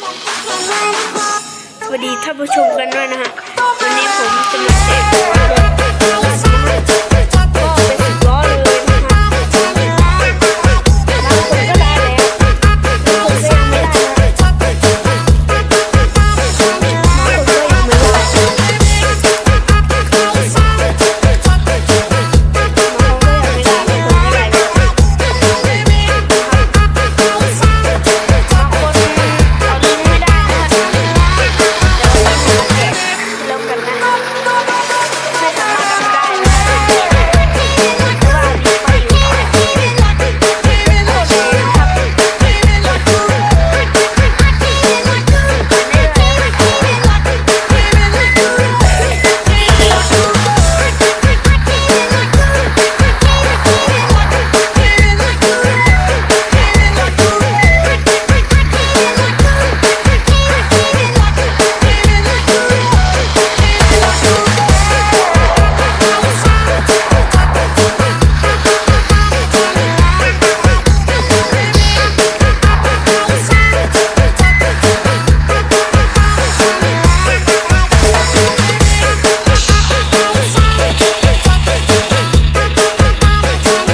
สวัสดีท่านผู้ชมกันด้วยนะฮะวันนี้ผมจะมาเตะบ